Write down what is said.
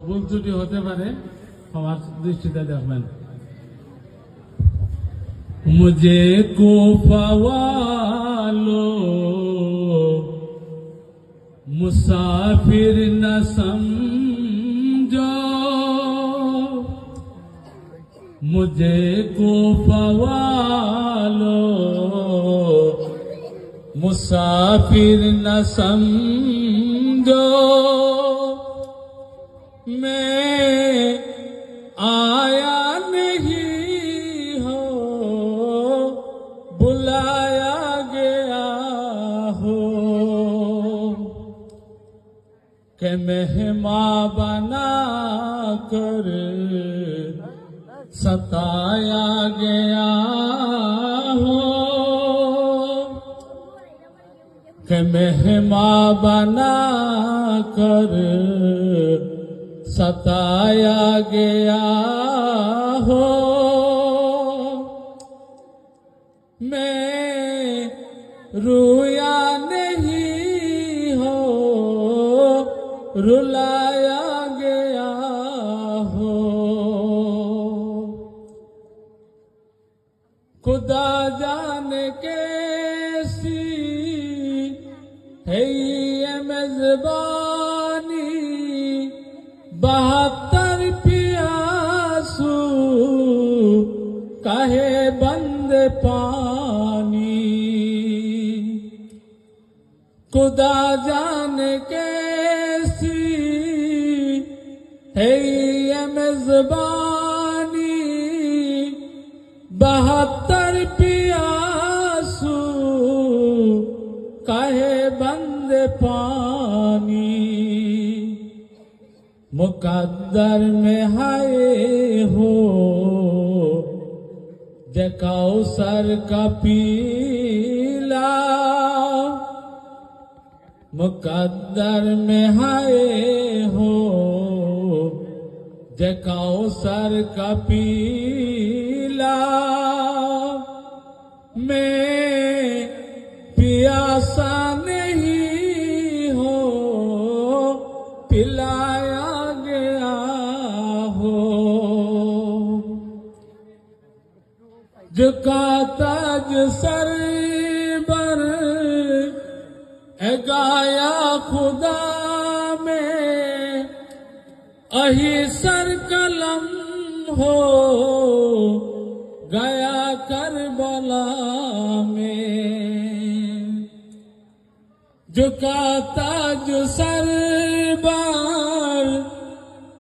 ভুল ত্রুটি হতে পারে আমার দৃষ্টিতে দেখবেন। মুঝে কো মুসাফির না সমঝো। মুঝে কো মুসাফির না সমঝো। میں آیا نہیں ہو، بلایا گیا ہو۔ کہ مہما بنا کر ستایا گیا ہو۔ کہ مہما بنا کر ستایا گیا ہو میں رویا نہیں ہو رلایا گیا ہو خدا جان کیسی ہے یہ میزبانی بہتر پیاسو، کہے بند پانی۔ خدا جان کیسی ہے یہ میزبانی؟ بہتر پیاسو، کہے بند پانی۔ مقدر میں ہے ہو۔ جکاؤ سر کا پیلا۔ مقدر میں ہے ہو۔ جکاؤ سر کا پیلا۔ میں پیاسا جکا تاج سر بر ہے گایا خدا میں، اہی سر قلم ہو۔ گیا کربلا میں۔ جکا تاج سر بر